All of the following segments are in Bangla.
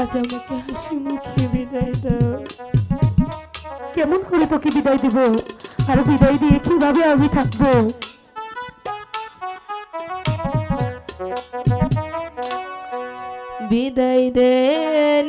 আজ আমাকে হাসি মুখে বিদায় দাও। কেমন করে তোকে বিদায় দিব? আর বিদায় দিয়ে কীভাবে আমি থাকব? বিদায় দেন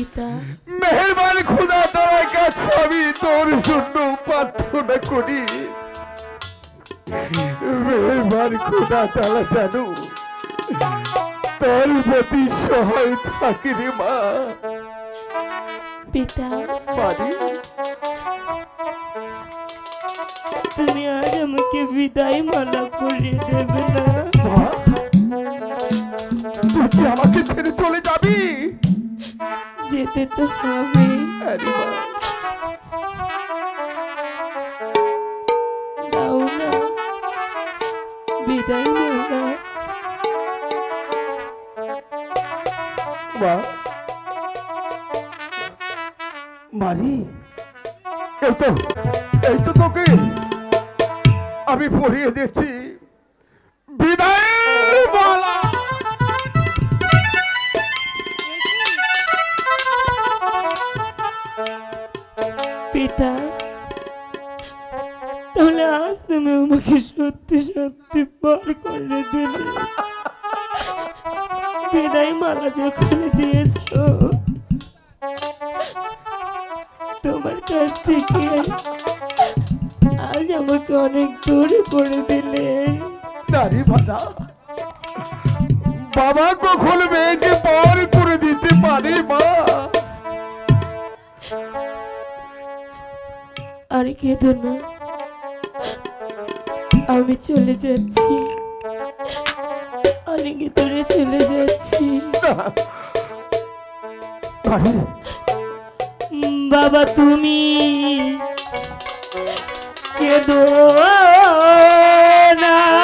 পিতা মেহরবান খুদা তোমার কাছে আমি তোর জন্য প্রার্থনা করি। মেহরবান খুদা তালা জানো তোর প্রতি সহায় থাকি রে মা। পিতা। পারি তুমি আজ আমাকে বিদায় মালা করিয়ে দেবে না। তুই আমাকে ছেড়ে চলে যাবি? যেতে তো হবে এই তো তোকে আমি পড়িয়ে দিচ্ছি। তাহলে আজ তুমি আমাকে সত্যি সত্যি পার করে দিলে। বিদায় মালা যখন দিয়েছ তোমার কাছ থেকে আজ আমাকে অনেক দূরে করে দিলে। নারী ভাষা বাবা কখন মেয়েকে পার করে দিতে পারে মা? আর কেঁদো না। আমি চলে যাচ্ছি। অনেক দূরে চলে যাচ্ছি। বাবা তুমি কেদো না।